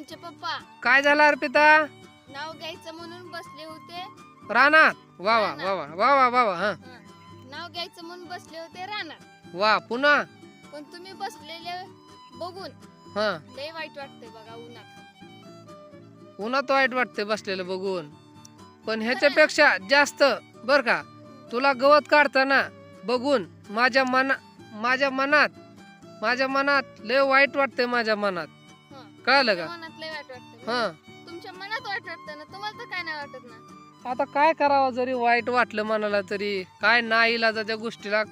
पवनचे पप्पा. काय झालं अर्पिता? नाव घ्यायचं म्हणून बसले होते. रानात? वा वा वा वा वा वा वा वा हा. नाव घ्यायचं म्हणून बसले होते रानात. वा पुन्हा? पण तुम्ही बसलेले बघून हा. लय वाईट वाटतंय बघा उन्हात. उन्हात वाईट वाटते बसलेलं बघून. पण ह्याच्यापेक्षा जास्त बर का? तुला गवत काढताना बघून माझ्या मना माझ्या मनात माझ्या मनात लय वाईट वाटते माझ्या मनात. कळलं का? मनात लय वाईट वाटतं हा. तुमच्या मनात वाईट वाटतं ना तुम्हाला तर काय नाही वाटत ना? आता काय करावं जरी वाईट वाटलं मनाला तरी काय नाही इलाजा त्या गोष्टीला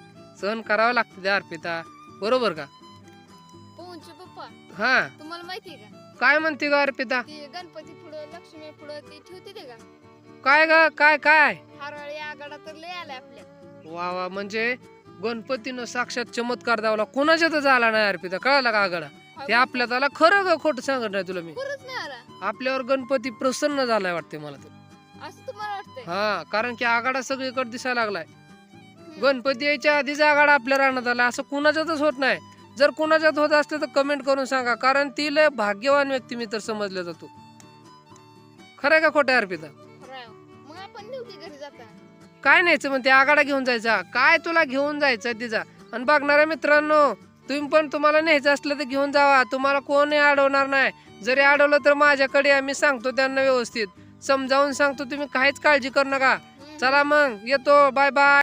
सहन करावं लागतं त्या अर्पिता. बरोबर का? पप्पा हा. तुम्हाला माहिती आहे का? काय म्हणते का अर्पिता? ती गणपती पुढं लक्ष्मी पुढं ती ठेवते ते का काय ग? काय काय? हारवाळी आगाडा तर लय आलाय आपल्या. वा वा. म्हणजे गणपतीनं साक्षात चमत्कार दावला. कोणाच्या तर झाला नाही अर्पिता. कळाला का आगाडा? ते आपल्या त्याला खरं का खोटं सांगत नाही तुला मी? खरंच नाही आला. आपल्यावर गणपती प्रसन्न झालाय वाटते मला तर. असं तुम्हाला वाटतंय? हा कारण की आगाडा सगळीकडे दिसायला लागलाय. गणपती यायच्या आधीच आगाडा आपल्या राहण्यात आला. असं कुणाच्यातच होत नाही. जर कुणाच्यात होत असलं तर कमेंट करून सांगा कारण ती लय भाग्यवान व्यक्ती मी तर समजल्या जातो. खरंय का खोटं आहे अर्पिता? खरं आहे. मग आपण नेऊ की घरी जाता काय न्यायचं म्हणते आगाडा घेऊन जायचा. काय तुला घेऊन जायचं तिचा? आणि बघणाऱ्या मित्रांनो तुम्ही पण तुम्हाला न्यायचं असलं तर घेऊन जावा. तुम्हाला कोणी अडवणार नाही. जरी अडवलं तर माझ्याकडे आम्ही सांगतो त्यांना व्यवस्थित. समजावून सांगतो तुम्ही काहीच काळजी करू नका. चला मग. येतो. Bye bye.